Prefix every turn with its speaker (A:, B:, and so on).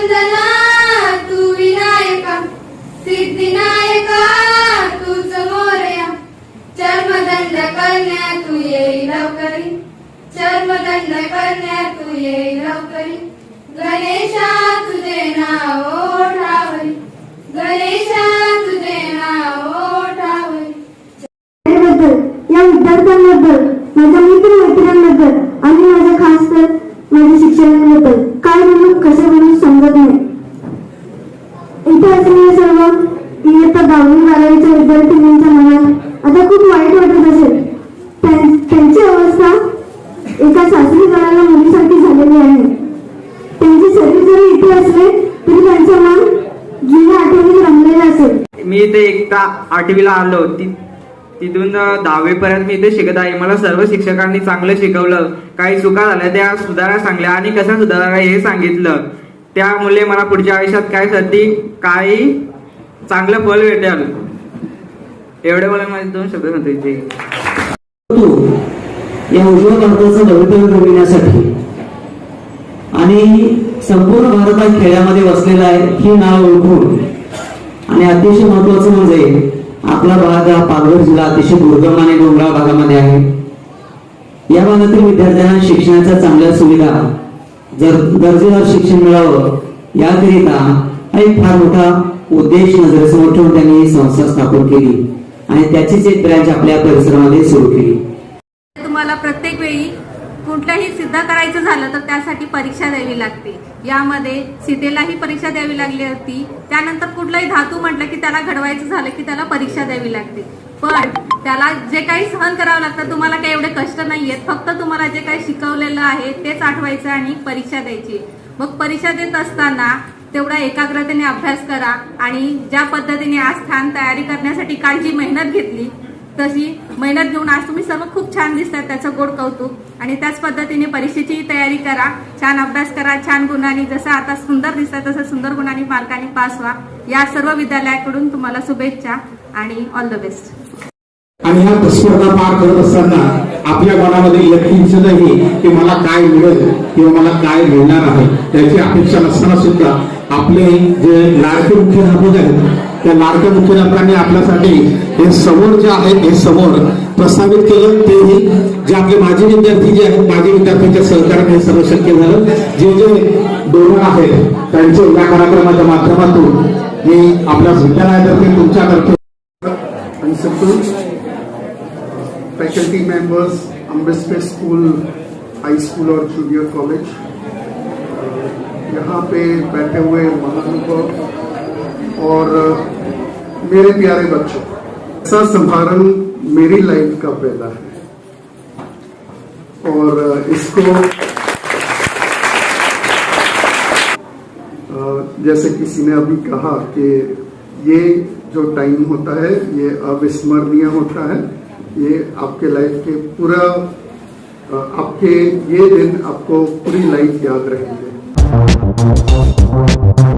A: वंदना तू विनायका सिद्धिनायका तूच मोरया. चर्मदंड करण्या तू येई लवकरी. चर्मदंड करण्या तू येई लवकरी. गणेशा तुझे नाव गणेशा तुझे नाव
B: या विद्यार्थ्यांबद्दल माझ्या मित्र मैत्रिणींबद्दल आणि माझ्या खास तर माझ्या शिक्षकांबद्दल काय म्हणून कसे म्हणून समजत नाही इथे असलेले सर्व इयत्ता दहावी बारावीच्या विद्यार्थिनींच्या मनात. आता खूप वाईट वाटत असेल. त्यांची अवस्था एका सासरी घराला झालेली आहे. त्यांचे शरीर जरी इथे असले तरी त्यांचं मन जुन्या आठवणीत रमलेलं असेल.
C: मी इथे एकदा आठवीला आलो. ती तिथून दहावीपर्यंत मी इथे शिकत आहे. मला सर्व शिक्षकांनी चांगलं शिकवलं. काही चुका झाल्या त्या सुधारा सांगल्या आणि कसं सुधारा हे सांगितलं. त्यामुळे मला पुढच्या आयुष्यात काय साठी काही चांगलं फल भेटेल एवढे मला माझे दोन शब्द सांगतो इथे
D: या उज्ज्वल भारताचं भवितव्य घडविण्यासाठी आणि संपूर्ण भारत हा खेड्यामध्ये वसलेला आहे ही नाव ओळखून. आणि अतिशय महत्वाचं म्हणजे आपला भाग हा पालघर जिल्हा अतिशय दुर्गम आणि डोंगराळ भागामध्ये आहे. या भागातील विद्यार्थ्यांना शिक्षणाच्या चांगल्या सुविधा जर दर्जेदार शिक्षण मिळावं याकरिता हा एक फार मोठा उद्देश नजरेसमोर ठेवून त्यांनी ही संस्था स्थापन केली आणि त्याचीच एक ब्रँच आपल्या परिसरामध्ये सुरू केली.
E: तुम्हाला प्रत्येक वेळी कुठलंही सिद्ध करायचं झालं तर त्यासाठी परीक्षा द्यावी लागते. यामध्ये सीतेलाही परीक्षा द्यावी लागली होती त्यानंतर कुठलाही धातू म्हटलं की त्याला घडवायचं झालं की त्याला परीक्षा द्यावी लागते. पण त्याला जे काही सहन करावं लागतं तुम्हाला काही एवढे कष्ट नाहीयेत. फक्त तुम्हाला जे काही शिकवलेलं आहे तेच आठवायचं आणि परीक्षा द्यायची. मग परीक्षा देत असताना तेवढा एकाग्रतेने अभ्यास करा आणि ज्या पद्धतीने आज छान तयारी करण्यासाठी काल जी मेहनत घेतली तशी मेहनत घेऊन आज तुम्ही सर्व खूप छान दिसतात त्याचं गोड कौतुक. आणि त्याच पद्धतीने परीक्षेचीही तयारी करा छान अभ्यास करा छान गुणांनी जसं आता सुंदर दिसतात तसं सुंदर गुणांनी मार्काने पास व्हा. या सर्व विद्यालयाकडून तुम्हाला शुभेच्छा आणि ऑल द बेस्ट
F: आणि ह्या स्पर्धा पार करत असताना आपल्या मनामध्ये यत्किंचित नाही की मला काय मिळेल किंवा मला काय मिळणार आहे त्याची अपेक्षा नसताना सुद्धा आपले जे लाडके मुख्याध्यापक आहेत त्या लाडक्या मुख्याध्यापकांनी आपल्यासाठी हे समोर जे आहेत हे समोर प्रस्तावित केलं. तेही जे आपले माजी विद्यार्थी जे आहेत माजी विद्यार्थ्यांच्या सहकार्याने हे सर्व शक्य झालं. जे जे डोनर आहेत त्यांचे या कार्यक्रमाच्या माध्यमातून मी आपल्या विद्यालयातर्फे तुमच्यातर्फे
G: principal, faculty members Ambedkar school high school और ज्युनियर कॉलेज यहाँ पे बैठे हुए महानुभव और मेरे प्यारे बच्चों, ऐसा संभारण मेरी लाइफ का पहला है। और इसको जैसे किसी ने अभी कहा कि ये जो टाइम होता है, ये अविस्मरणीय होता है। ये आपके लाइफ के पूरा आपके, ये दिन आपको पूरी लाइफ याद रहेंगे। Thank you.